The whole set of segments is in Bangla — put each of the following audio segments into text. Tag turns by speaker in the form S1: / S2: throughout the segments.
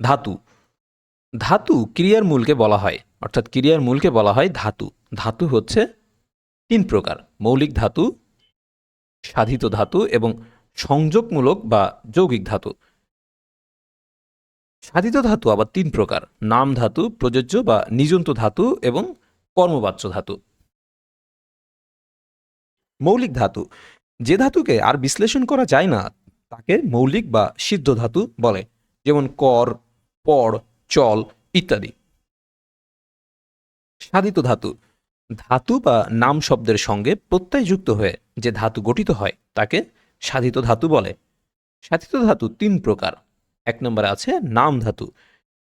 S1: ধাতু। ধাতু ক্রিয়ার মূলকে বলা হয়, অর্থাৎ ক্রিয়ার মূলকে বলা হয় ধাতু। ধাতু হচ্ছে তিন প্রকার, মৌলিক ধাতু, সাধিত ধাতু এবং সংযোগমূলক বা যৌগিক ধাতু। সাধিত ধাতু আবার তিন প্রকার, নাম ধাতু, প্রযোজ্য বা নিজন্ত ধাতু এবং কর্মবাচ্য ধাতু। মৌলিক ধাতু, যে ধাতুকে আর বিশ্লেষণ করা যায় না, তাকে মৌলিক বা সিদ্ধ ধাতু বলে। যেমন কর পড়, চল, ইত্যাদি। সাধিত ধাতু। ধাতু বা নাম শব্দের সঙ্গে প্রত্যয়যুক্ত হয়ে যে ধাতু গঠিত হয়, তাকে সাধিত ধাতু বলে। সাধিত ধাতু তিন প্রকার। এক নম্বরে আছে নাম ধাতু।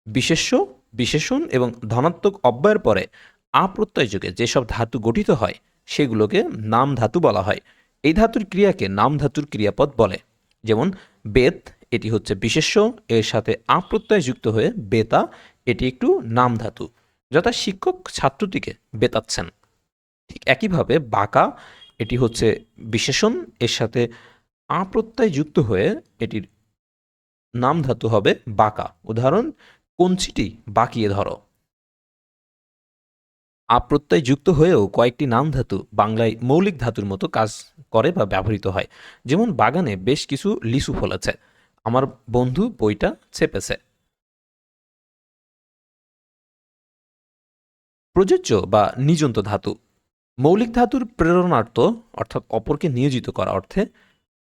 S1: বিশেষ্য, বিশেষণ এবং ধনাত্মক অব্যয়ের পরে আপ্রত্যয় যুগে যেসব ধাতু গঠিত হয়, সেগুলোকে নাম ধাতু বলা হয়। এই ধাতুর ক্রিয়াকে নাম ধাতুর ক্রিয়াপদ বলে। যেমন বেত এটি হচ্ছে বিশেষ্য, এর সাথে আপ্রত্যয় যুক্ত হয়ে বেতা, এটি একটু নাম ধাতু। যথা শিক্ষক ছাত্রটিকে বেতাচ্ছেন। ঠিক একইভাবে বাঁকা, এটি হচ্ছে বিশেষণ, এর সাথে আপ্রত্যয় যুক্ত হয়ে এটির নাম ধাতু হবে বাঁকা। উদাহরণ কঞ্চিটি বাঁকিয়ে ধরো। আপ্রত্যয় যুক্ত হয়েও কয়েকটি নাম ধাতু বাংলায় মৌলিক ধাতুর মতো কাজ করে বা ব্যবহৃত হয়। যেমন বাগানে বেশ কিছু লিচু ফলেছে। আমার বন্ধু বইটা চেপেছে প্রযোজ্য বা নিজন্ত ধাতু। মৌলিক ধাতুর প্রেরণার্থ, অর্থাৎ অপরকে নিয়োজিত করা অর্থে,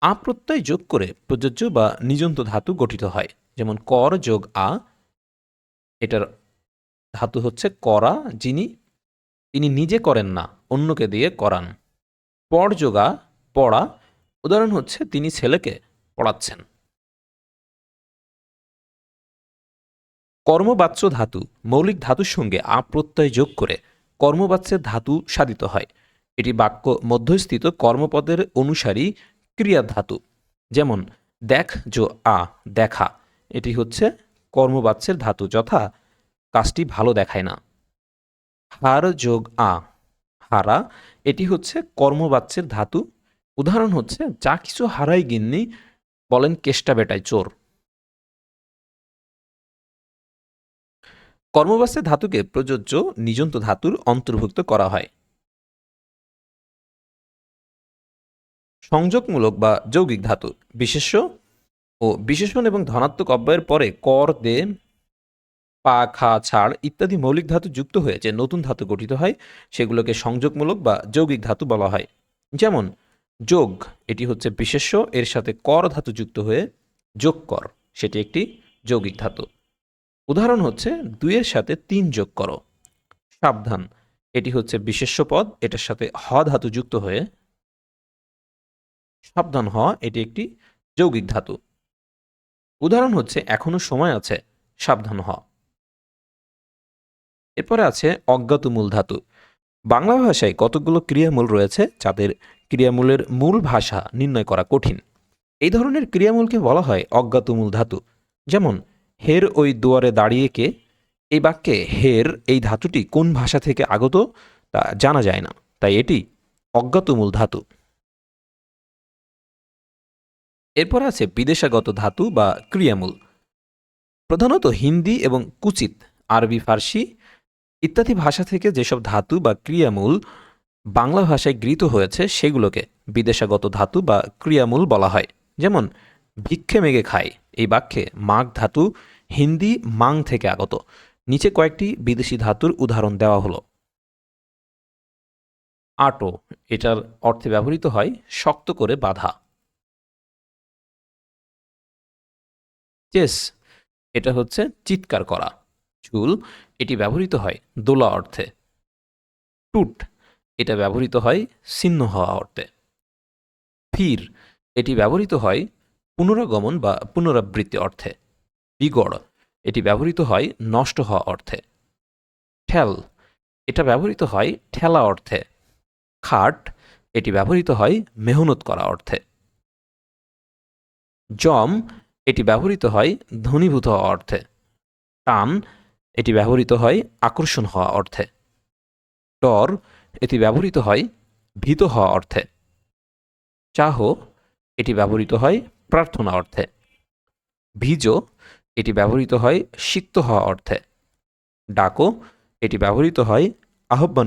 S1: আপ্রত্যয় যোগ করে প্রযোজ্য বা নিজন্ত ধাতু গঠিত হয়। যেমন কর যোগ আ, এটার ধাতু হচ্ছে করা, যিনি, তিনি নিজে করেন না, অন্যকে দিয়ে করান। পড় যোগা পড়া, উদাহরণ হচ্ছে তিনি ছেলেকে পড়াচ্ছেন। কর্মবাচ্য ধাতু, মৌলিক ধাতুর সঙ্গে আপ্রত্যয় যোগ করে কর্মবাচ্যের ধাতু সাধিত হয়। এটি বাক্য মধ্যস্থিত কর্মপদের অনুসারী ক্রিয়া ধাতু। যেমন, দেখ যো আ, দেখা। এটি হচ্ছে কর্মবাচ্যের ধাতু, যথা কাজটি ভালো দেখায় না। হার যোগ আ, হারা। এটি হচ্ছে কর্মবাচ্যের ধাতু। উদাহরণ হচ্ছে, যা কিছু হারাই গিন্নি, বলেন কেষ্টা বেটায় চোর। কর্মবাচ্যের ধাতুকে প্রযোজ্য নিজন্ত ধাতুর অন্তর্ভুক্ত করা হয়। সংযোগমূলক বা যৌগিক ধাতু, বিশেষ্য ও বিশেষণ এবং ধনাত্মক অব্যয়ের পরে কর দে পা, খা, ছাড় ইত্যাদি মৌলিক ধাতু যুক্ত হয়ে যে নতুন ধাতু গঠিত হয়, সেগুলোকে সংযোগমূলক বা যৌগিক ধাতু বলা হয়। যেমন, যোগ, এটি হচ্ছে বিশেষ্য, এর সাথে কর ধাতু যুক্ত হয়ে যোগ কর, সেটি একটি যৌগিক ধাতু। উদাহরণ হচ্ছে দুইয়ের সাথে তিন যোগ করো। সাবধান। এটি হচ্ছে বিশেষ্য পদ, এটার সাথে হ ধাতু যুক্ত হয়ে সাবধান হ, এটি একটি যৌগিক ধাতু। উদাহরণ হচ্ছে এখনও সময় আছে, সাবধান হ। এরপরে আছে অজ্ঞাত মূল ধাতু। বাংলা ভাষায় কতগুলো ক্রিয়ামূল রয়েছে যাদের ক্রিয়ামূলের মূল ভাষা নির্ণয় করা কঠিন। এই ধরনের ক্রিয়ামূলকে বলা হয় অজ্ঞাত মূল ধাতু। যেমন হের ওই দুয়ারে দাঁড়িয়ে কে? এই বাক্যে হের এই ধাতুটি কোন ভাষা থেকে আগত তা জানা যায় না, তাই এটি অজ্ঞাত মূল ধাতু। এরপর আছে বিদেশাগত ধাতু বা ক্রিয়ামূল। প্রধানত হিন্দি এবং কুচিত, আরবি, ফার্সি ইত্যাদি ভাষা থেকে যেসব ধাতু বা ক্রিয়ামূল বাংলা ভাষায় গৃহীত হয়েছে, সেগুলোকে বিদেশাগত ধাতু বা ক্রিয়ামূল বলা হয়। যেমন, ভিক্ষে মেগে খায়। এই বাক্যে মাগ ধাতু, হিন্দি মাং থেকে আগত। নিচে কয়েকটি বিদেশি ধাতুর উদাহরণ দেওয়া হলো। আটো, এটার অর্থে ব্যবহৃত হয় শক্ত করে বাধা। চেস, এটা হচ্ছে চিৎকার করা। চুল, এটি ব্যবহৃত হয় দোলা অর্থে। টুট, এটা ব্যবহৃত হয় ছিন্ন হওয়া অর্থে। ফির, এটি ব্যবহৃত হয় পুনরাগমন বা পুনরাবৃত্তি অর্থে, বিগড়, এটি ব্যবহৃত হয় নষ্ট হওয়া অর্থে। ঠেল, এটা ব্যবহৃত হয় ঠেলা অর্থে। খাট, এটি ব্যবহৃত হয় মেহনত করা অর্থে। জম, এটি ব্যবহৃত হয় ধনীভূত হওয়া অর্থে। টান, এটি ব্যবহৃত হয় আকর্ষণ হওয়া অর্থে। টর, এটি ব্যবহৃত হয় ভীত হওয়া অর্থে। চাহ, এটি ব্যবহৃত হয় প্রার্থনা অর্থে। ভিজ এটি ব্যবহৃত হয় সিক্ত হওয়া অর্থে। ডাকো এটি ব্যবহৃত হয় আহ্বান